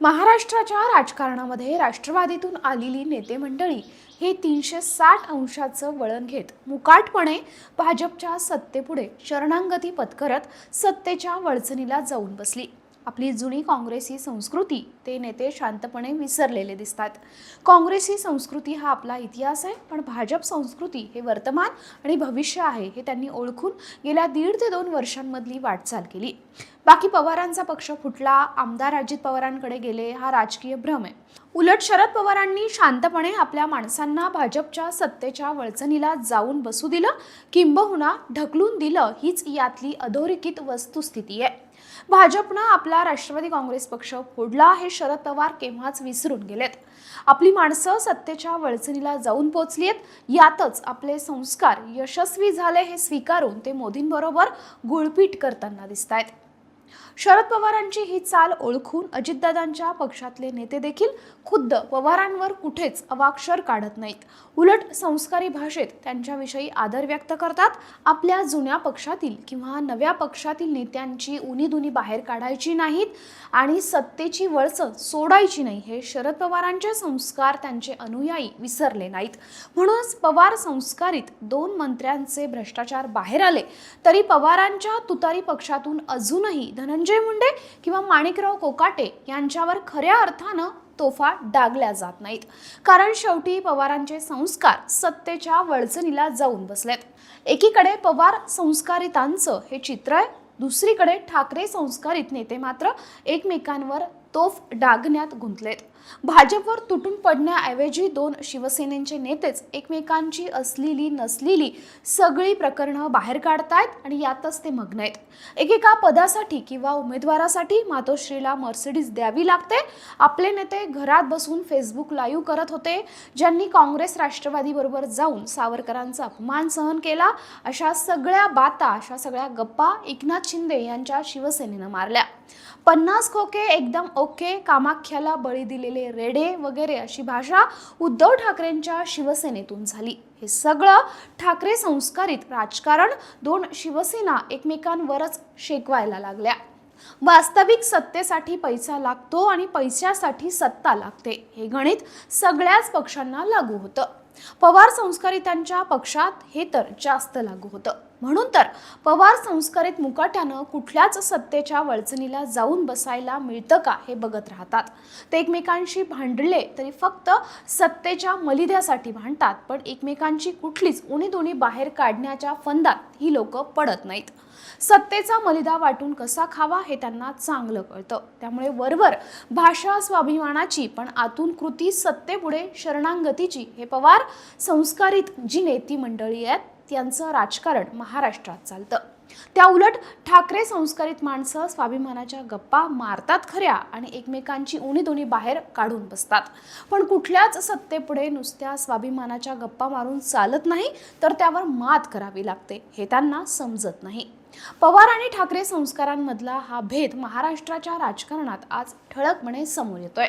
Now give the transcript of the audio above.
महाराष्ट्राच्या राजकारणामध्ये राष्ट्रवादीतून आलेली नेते मंडळी हे तीनशे साठ अंशाचं वळण घेत मुकाटपणे भाजपच्या सत्तेपुढे शरणांगती पत्करत सत्तेच्या वळचणीला जाऊन बसली. आपली जुनी काँग्रेसी संस्कृती ते नेते शांतपणे विसरलेले दिसतात. काँग्रेसी संस्कृती हा आपला इतिहास आहे पण भाजप संस्कृती हे वर्तमान आणि भविष्य आहे हे त्यांनी ओळखून गेल्या दीड ते दोन वर्षांमधली वाटचाल केली. बाकी पवारांचा पक्ष फुटला आमदार अजित पवारांकडे गेले हा राजकीय भ्रम आहे. उलट शरद पवारांनी शांतपणे आपल्या माणसांना भाजपच्या सत्तेच्या वळचणीला जाऊन बसू दिलं किंबहुना ढकलून दिलं हीच यातली अधोरेखित वस्तुस्थिती आहे. भाजपनं आपला राष्ट्रवादी काँग्रेस पक्ष फोडला हे शरद पवार केव्हाच विसरून गेलेत. आपली माणसं सत्तेच्या वळचणीला जाऊन पोचली आहेत. यातच आपले संस्कार यशस्वी झाले हे स्वीकारून ते मोदींबरोबर गुळपीट करताना दिसत आहेत शरद पवारांची ही चाल ओळखून अजितदादांच्या पक्षातले नेते देखील खुद्द पवारांवर कुठेच अवाक्षर काढत नाहीत. उलट संस्कारी भाषेत त्यांच्याविषयी आदर व्यक्त करतात. आपल्या जुन्या पक्षातील किंवा नव्या पक्षातील नेत्यांची उनीदुनी बाहेर काढायची नाहीत आणि सत्तेची वळसं सोडायची नाही हे शरद पवारांचे संस्कार त्यांचे अनुयायी विसरले नाहीत. म्हणूनच पवार संस्कारित दोन मंत्र्यांचे भ्रष्टाचार बाहेर आले. तरी पवारांच्या तुतारी पक्षातून अजूनही धनंजय मुंडे किंवा माणिकराव कोकाटे यांच्यावर खऱ्या अर्थानं तोफा डागल्या जात नाहीत. कारण शेवटी पवारांचे संस्कार सत्तेच्या वळचणीला जाऊन बसलेत. एकीकडे पवार संस्कारितांचं हे चित्र आहे दुसरीकडे ठाकरे संस्कारित नेते मात्र एकमेकांवर तोफ डागण्यात गुंतलेत. भाजपवर तुटून पडण्याऐवजी दोन शिवसेनेचे नेतेच एकमेकांची असलेली नसलेली सगळी प्रकरणं बाहेर काढतायत आणि यातच ते मग्न आहेत एकेका पदासाठी किंवा उमेदवारासाठी मातोश्रीला मर्सिडीज द्यावी लागते. आपले नेते घरात बसून फेसबुक लाईव्ह करत होते. ज्यांनी काँग्रेस राष्ट्रवादीबरोबर जाऊन सावरकरांचा अपमान सहन केला अशा सगळ्या बाता अशा सगळ्या गप्पा एकनाथ शिंदे यांच्या शिवसेनेनं मारल्या. पन्नास खोके एकदम ओके कामाख्याला बळी दिलेले रेडे वगैरे अशी भाषा उद्धव ठाकरेंच्या शिवसेनेतून झाली. हे सगळं ठाकरे संस्कारित राजकारण दोन शिवसेना एकमेकांवरच शेकवायला लागल्या. वास्तविक सत्तेसाठी पैसा लागतो आणि पैशासाठी सत्ता लागते. हे गणित सगळ्याच पक्षांना लागू होतं. पवार संस्कारितांच्या पक्षात हे तर जास्त लागू होतं. म्हणून तर पवार संस्कारित मुकाट्यानं कुठल्याच सत्तेच्या वळचणीला जाऊन बसायला मिळतं का हे बघत राहतात. ते एकमेकांशी भांडले तरी फक्त सत्तेच्या मलिद्यासाठी भांडतात पण एकमेकांची कुठलीच उणीदुणी बाहेर काढण्याच्या फंदात ही लोक पडत नाहीत. सत्तेचा मलिदा वाटून कसा खावा हे त्यांना चांगलं कळतं. त्यामुळे वरवर भाषा स्वाभिमानाची पण आतून कृती सत्तेपुढे शरणांगतीची हे पवार संस्कारित जी नेती मंडळी आहेत त्यांचं राजकारण महाराष्ट्रात चालतं. त्या उलट ठाकरे संस्कारित माणसं स्वाभिमानाच्या गप्पा मारतात खऱ्या आणि एकमेकांची उणीदुणी बाहेर काढून बसतात. पण कुठल्याच सत्तेपुढे नुसत्या स्वाभिमानाच्या गप्पा मारून चालत नाही तर त्यावर मात करावी लागते हे त्यांना समजत नाही. पवार आणि ठाकरे संस्कारांमधला हा भेद महाराष्ट्राच्या राजकारणात आज ठळकपणे समोर येतोय.